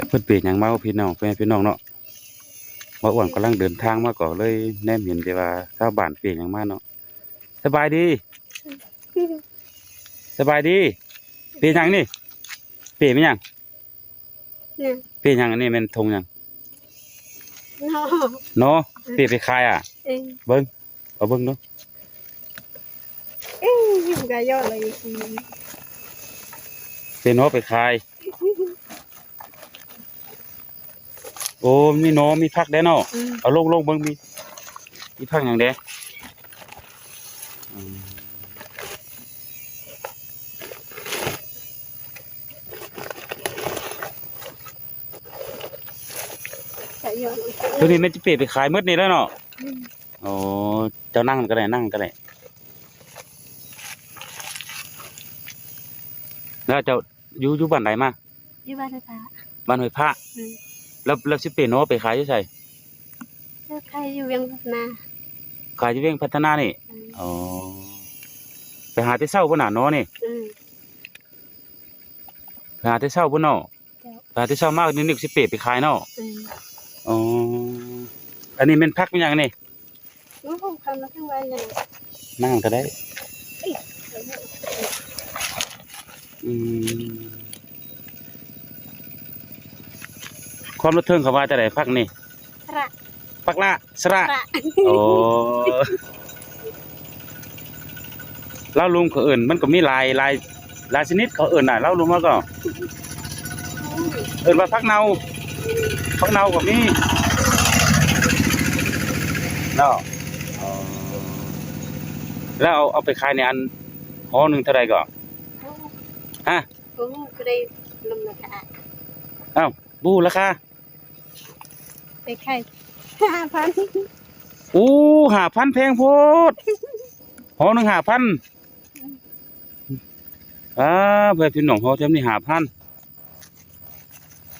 จะเพิ่นเปลี่ยนหยังมาว่าพี่น้องแฟนพี่น้องเนาะว่าอ้วนกำลังเดินทางมาก็เลยแนมเห็นแต่ว่าชาวบ้านเปลี่ยนหยังมาเนาะสบายดี สบายดี เปลี่ยนหยังนี่เปลี่ยนไหมยังเนี่ยเปลี่ยนหยังอันนี้แมันทงหยังเนาะเนาะเปลี่ยนไปขายอะเองเบิ่งเอาเบิ่งเนาะเอ้ยอยู่กับยอดเลยอีกทีเปลี่ยนเนาะไปขาย โอ้มีเนาะมีผักได้เนาะอืมเอาลงลงเบิ่งมีมีผักหยังเด้อืมกับยอดเลยตัวนี้มันจะเปลี่ยนไปขายหมดนี่แล้วเนาะอืมโอ้เจ้านั่งก็ได้นั่งก็ได้แล้วเจ้าอยู่อยู่บ้านไหนมาอยู่บ้านนะคะบ้านห้วยพระอืม แล้วแล้วสิเปลี่ยนเนาะไปขายอยู่ไสแล้วใครอยู่เวียงพัฒนาขายอยู่เวียงพัฒนานี่อืมอ๋อไปหาแต่เช้าพุ่นน่ะเนาะนี่อืม ไปหาแต่เช้าพุ่นเนาะเจ้าไปหาแต่เช้ามากนี่นึกสิเปลี่ยนไปขายเนาะอืมอ๋ออันนี้เป็นพักเป็นหยังนี่รู้ผมคำแล้วทั้งวันเลยนั่งก็ได้อืม ความรู้เทิงเขาว่าจะได้พักนี่สระพักละสระสระโอ้เล่าลุงเขาเอื่นมันก็มีหลายหลายหลายชนิดเขาเอื่นน่ะเล่าลุงว่าก็ เอื่นว่าพักเนาพักเนาก็มีเนาะอ๋อแล้วเอาเอาไปขายในอันห่อหนึ่งเท่าไหรก็ฮะโอ้โหก็ได้ลมราคาอ้าวบูราคา ไปไข่ห้าพันอู้หาพันแพงโพดห่อหนึ่งหาพันอ่าเพื่อนพี่น้องห่อเท่านี้หาพัน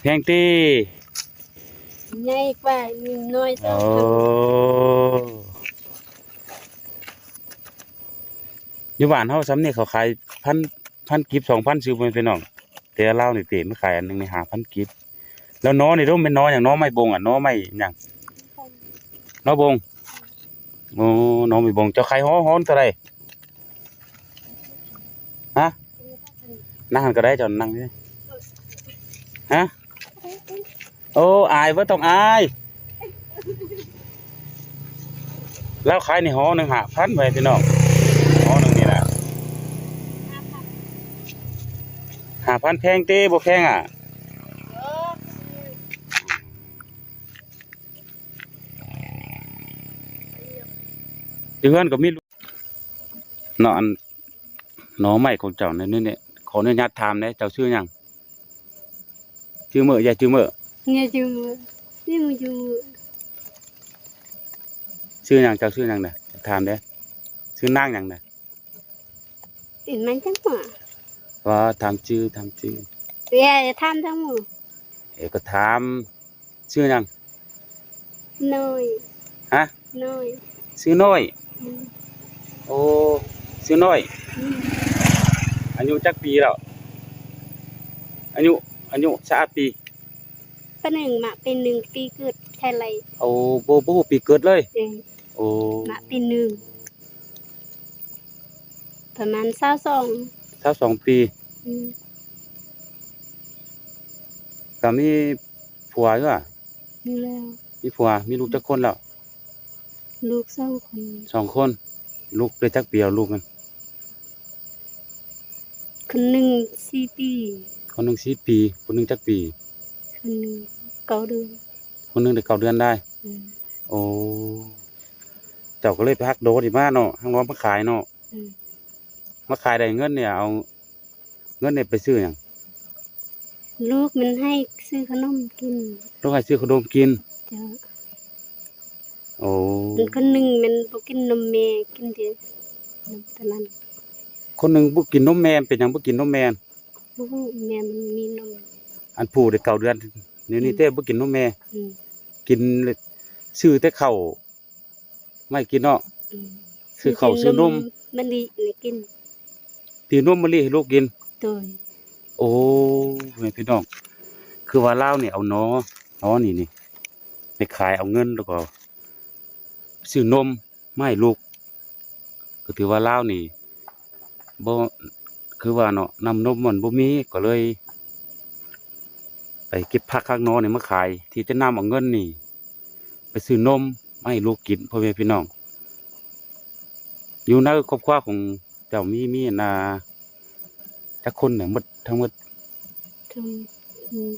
แพงตีใหญ่กว่านิดน้อยสอโอ้งพันอยู่บ้านเฮาซ้ำนี่เขาขายพันพันกิบสองพันซื้อเพื่อนพี่น้องแต่เล่าวนี่เตะไม่ขายอันหนึงในหาพันกิบ แล้วน้อนี่ต้องเป็นน้ออย่างน้อไม่บงอะน้อไม่หยังน้อบงโอ้น้อไม่บงเจ้าใครฮ้อฮ้อนเท่าไรฮะนั่งก็ได้จ้านั่งนี่ฮะโอ้อายว่าต้องอายแล้วขายในห้อหนึ่งหาพันไปพี่น้องห้อหนึ่งนี่แหละหาพันแพงเต้บ่แพงอะ เดือนก็มีลูกเนาะอันหนอใหม่ของเจ้าในนี่เนี่ยขออนุญาตถามได้เจ้าชื่อหยังชื่อเมื่ออย่าชื่อเมื่อเนี่ยจูมือนี่มือจูมือชื่อหยังเจ้าชื่อหยังน่ะถามได้ชื่อนางหยังน่ะเห็นมันจังหวะว่าถามชื่อถามชื่อเดี๋ยวจะทำทั้งหมดเอกก็ถามชื่อหยังน้อยฮะน้อยชื่อน้อยอืม โอ้ชื่อน้อยอืมอายุจักปีแล้วอายุอายุสามปีเป็นหนึ่งมาเป็นหนึ่งปีเกิดใช่ไรโอ้โบโบปีเกิดเลยเองโอ้มาเป็นหนึ่งประมาณเศร้าสองเท่าสองปีอืมก็มีผัวอยู่อะนี่แล้วมีผัวมีลูกจักคนแล้ว ลูกสองคนสองคน ลูกได้จักปีแล้วลูกมันคนหนึ่งสี่ปี คนหนึ่งสี่ปี คนหนึ่งจักปี คนหนึ่งเก้าเดือน คนหนึ่งได้เก้าเดือนได้อืมโอ้เจ้าก็เลยไปฮักโดดอีมาเนาะฮักน้องมาขายเนาะอืมมาขายได้เงินเนี่ย เอาเงินเนี่ยไปซื้อหยังลูกมันให้ซื้อขนมกินต้องให้ซื้อขนมกินเจ้า โอ้มันคนหนึ่งมันบ่กินนมแม่กินแต่นมตะนั้นคนหนึ่งบ่กินนมแม่เป็นหยังบ่กินนมแม่บ่ฮู้แม่มันมีนมอันผู้ได้เก้าเดือนเดี๋ยวนี้เต้บ่กินนมแม่ อืมกินซื้อแต่ข้าวไม่กินเนาะ อืมซื้อข้าวซื้อนม มันดีนี่กินตีนมมะลิให้ลูกกิน โดยโอ้แม่พี่น้องเคคือว่าลาวนี่เอาน้อน้อนี่นี่ ไปขายเอาเงินแล้วก็ ซื้อนมมาให้ลูก ก็ถือว่าลาวนี่บ่คือว่าเนาะนำนมมันบ่มีก็เลย ไปเก็บผักข้างนอกนี่มาขาย ที่จะนำเอาเงินนี่ ไปซื้อนมมาให้ลูกกินพ่อแม่พี่น้อง อยู่ในครอบครัวของเจ้ามีมีนาจักคนเนี่ยหมดทั้งหมดทั้งอืม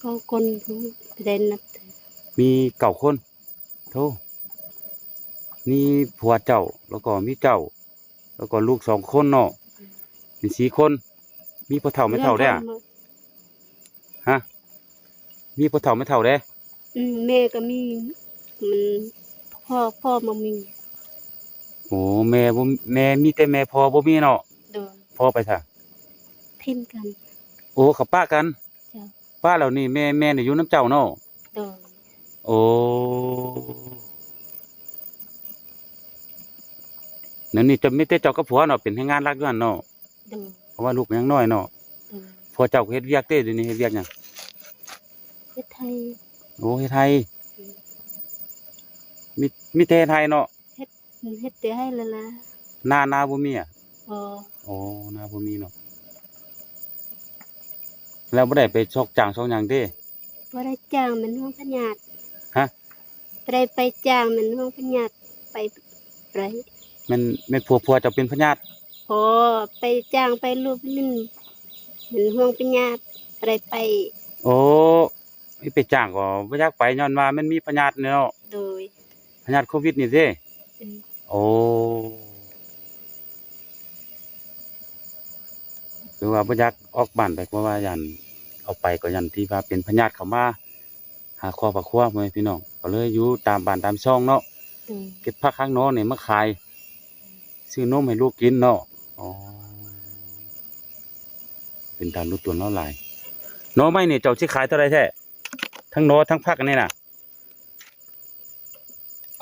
ก็คนรู้ประเด็นนับถือมีเก่าคน โธ่นี่ผัวเจ้าแล้วก็มีเจ้า แล้วก็ลูกสองคนเนาะมีสี่คน มีพ่อเฒ่าไม่เฒ่าได้ออะฮะ มีพ่อเฒ่าไม่เฒ่าได้ออืมแม่ก็มีมันพ่อพ่อมามีโอ้แม่บ่แม่มีแต่แม่พ่อบ่มีเนาะโดยพ่อไปซะทิ้นกัน โอ้เขาป้ากันจ้ะป้าเหล่านี้แม่แม่นี่อยู่น้ำเจ้าเนาะโดย โอ้นั่นนี่จะไม่แต่เจ้ากับผัวเนาะเป็นให้งานรักอยู่หั่นเนาะโดยเพราะว่าลูกยังน้อยเนาะโดยผัวเจ้าก็เฮ็ดเวียกเต้เดี๋ยวนี้เฮ็ดเวียกหยังเฮ็ดไทยโอ้เฮ็ดไทยมีมีแต่เฮ็ดไทยเนาะมันเฮ็ดแต่ให้ละละนานาบ่มีอะพอโอ้นาบ่มีเนาะแล้วบ่ได้ไปซอกจ้างซอกหยังเด้บ่ได้จ้างมันห้องพญาตฮะบ่ ได้ไปจ้างมันห้องพญาตไปไรแม่นแม่นผัวผัวเจ้าเป็นพญาติพอไปจ้างไปรูปลิ้นมันห้องพญาตบ่ได้ไปโอ้ยไปจ้างก็บ่อยากไปย้อนว่ามันมีพญาติเนาะโดย พญาติโควิดนี่เด้อืม โอ้คือว่าบ่อยากออกบ้านไปเพราะว่ายันเอาไปก็ยันที่ว่าเป็นพญาติเข้ามา หาครอบครัวพ่อแม่พี่น้องก็เลยอยู่ตามบ้านตามช่องเนาะโดยเก็บผักข้างนอกนี่มาขายซื้อนมให้ลูกกินเนาะอ๋อเป็นตามรู้ตัวเนาะหลายหน้อไม้นี่เจ้าสิขายเท่าไรแท้ทั้งหนอทั้งผักอันนี่น่ะ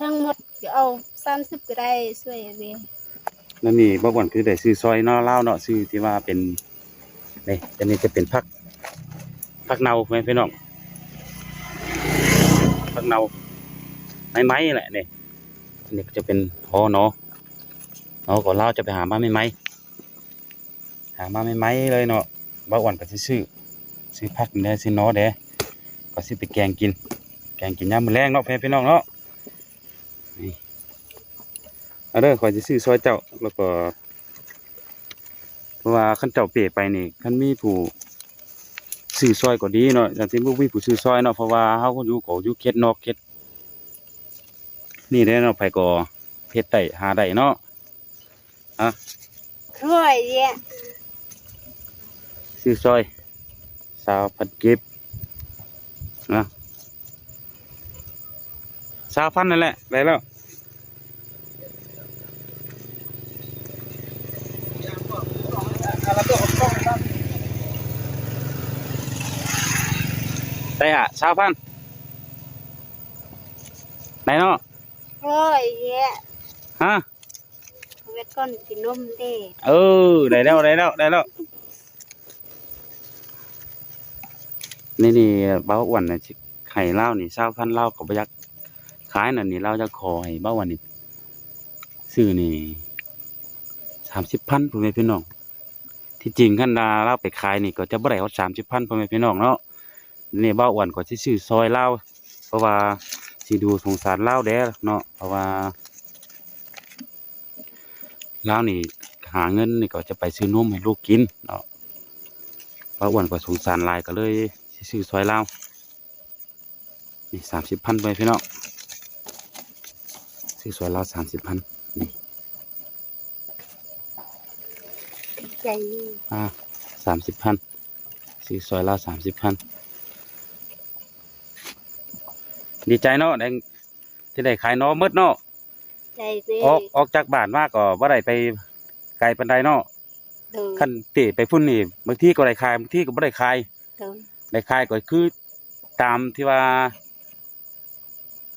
ทั้งหมดก็เอา30ก็ได้ช่วยเวยแล้วนี่บ่บ่อนคือได้ซื้อซอยเนาะลาวเนาะซื้อที่ว่าเป็นนี่อันนี้จะเป็นผักผักเนาแม่พี่น้องผัก เนาไม้ๆแหละเนี่อันนี้ก็จะเป็นหอเนาะเนาะก็ลาจะไปหามาไม้ๆหามาไม้ๆเลยเนาะบ่อ่อนก็ซื้อซื้อผักนี่แหละซื้อเนาะเด้ก็สิไปแกงกิน แกงกินยามมื้อแลงเนาะแม่พี่น้องเนาะนี่เอาเด้อขอยจะซื้อซอยเจ้าแล้วก็เพราะว่าคันเจ้าเปรไปนี่คันมีผู้ ซื้อซอยก็ดีเนาะอย่างที่บ่มีผู้ซื้อซอยเนาะเพราะว่าเฮาก็อยู่ก็อยู่เขตนอกเขตนี่ได้เนาะไผก็เฮ็ดได้หาได้เนาะช่วยเยะซื้อซอยสาวพันเก็บนะสาวพันนั่นแหละได้แล้ว ได้อะสาวพันไหนเนาะช่วยเยะฮะเวทก้อนกินนมเด้เออได้แล้วได้แล้วได้แล้วนี่นี่เบ้าอ้วนนะสิไข่เล่าวนี่สาวพันเล่าวกับยักขายน่ะนี่เราจะขอให้เบ้าอ้วนนี่ซื้อนี่สามสิบพันพ่อแม่พี่น้องที่จริงขั้นดาเล่าไปขายนี่ก็จะบ่ได้เอาสามสิบพันพ่อแม่พี่น้องเนาะ นี่เบ้าอ้วนก็สิซื้อซอยเล่าวเพราะว่าสิดูสงสารเล่าวแด้เนาะเพราะว่าแล้วนี่หาเงินนี่ก็จะไปซื้อนมให้ลูกกินเนาะเพราะอ้วนกว่าสงสารหลายก็เลยสิซื้อซอยเล่าวนี่สามสิบพันไปพี่น้องซื้อซอยเล่าวสามสิบพันนี่ใจนี่อ่าสามสิบพันซื้อซอยเล่าวสามสิบพัน ดีใจเนาะได้ที่ได้ขายเนาะหมืดเนาะใจเด้ออกออกจากบ้านมาก็บ่ได้ไปไกลปานใดเนาะโดยคันเตะไปพุ่นนี่บางทีก็ได้ขายบางทีก็บ่ได้ขายโดยได้ขายก็คือตามที่ว่า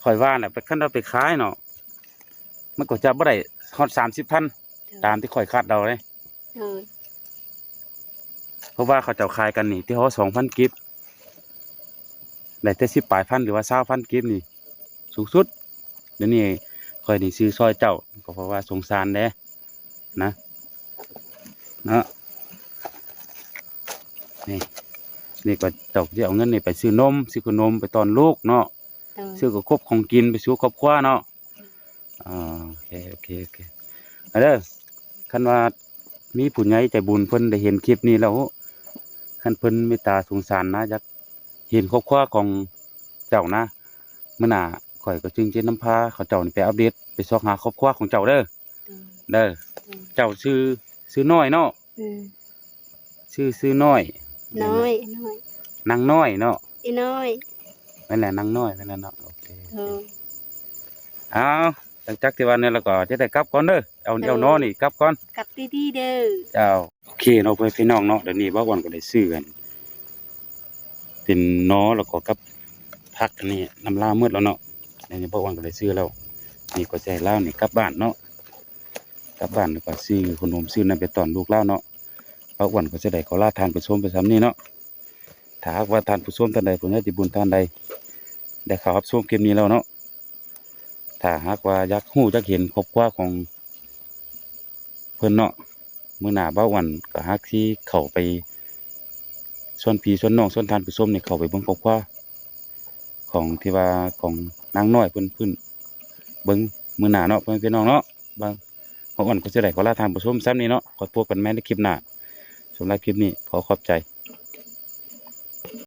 ข่อยว่าน่ะไปคันเราไปขายเนาะมันก็จะบ่ได้ฮอด30,000ตามที่ข่อยคาดเดาเลยโดยเพราะว่าเขาเจ้าขายกันนี่ที่เขาสองพันกิฟ ได้แต่สิบปลายพันหรือว่าเศร้าพันกิฟนี่สูงสุดเดี๋ยวนี้คอยนี่ซื้อซอยเจ้าก็เพราะว่าสงสารแด้นะเนาะนี่นี่ก็เจ้าจะเอาเงินนี่ไปซื้อนมซื้อขนมไปตอนลูกเนาะโดยซื้อกับครบของกินไปสู่ครอบครัวเนาะอ่าโอเคโอเคโอเคเอาเด้อคันว่ามีผู้ใหญ่ใจบุญเพิ่นได้เห็นคลิปนี้แล้วคันเพิ่นเมตตาสงสารนะอยาก เห็นครอบครัวของเจ้านะเมื่อหน้าข่อยก็จึงจะนำพาเขาเจ้านี่ไปอัปเดตไปซอกหาครอบครัวของเจ้าเด้อโดยเด้อโดยเจ้าชื่อชื่อน้อยเนาะอืมชื่อชื่อน้อย น้อยน้อยนางน้อยเนาะอีน้อยนั่นแหละนางน้อยนั่นแหละเนาะโอเคโดยเอาหลังจากที่วันนี้เราก็จะได้กลับก่อนเด้อเอาเอาน้อนี่กลับก่อนกลับดีๆเด้อเจ้าโอเคเนาะเพื่อนพี่น้องเนาะเดี๋ยวนี้ว่าวันก็ได้ซื้อกัน เป็นน้อแล้วก็กับพักอันนี่น้ำลามืดแล้วเนาะเดี๋ยวนี้บ่วันก็ได้ซื้อแล้วนี่ก็ใจเล่านี่กลับบ้านเนาะกลับบ้านแล้วก็ซื้อขนมซื้อนั่นไปตอนลูกเล่าเนาะเพราะวันก็จะได้ขอลาทานผู้ชมไปซ้ำนี่เนาะถ้าว่าทานผู้ชมท่านใดผู้ใดที่บุญท่านใดได้ข้ารับชมคลิปนี้แล้วเนาะถ้าหากว่ายากฮู้อยากเห็นครอบครัวของเพิ่อนเนาะมื้อหน้าเบ้าวันก็ฮักที่เข้าไป ส่วนผีส่วนน้องส่วนทานผู้ส้มเนี่ยเขาไปเบิ้งครอบครัวของที่ว่าของนางน้อยเพิ่นเพื่นเบิ้งมือหนาเนาะเพื่อนพี่น้องเนาะบางพอวันก็สิได้ขอลาทานผู้ส้มซ้ำนี้เนาะขอตัวกันแม่ในคลิปหน้าสำหรับคลิปนี้ขอขอบใจ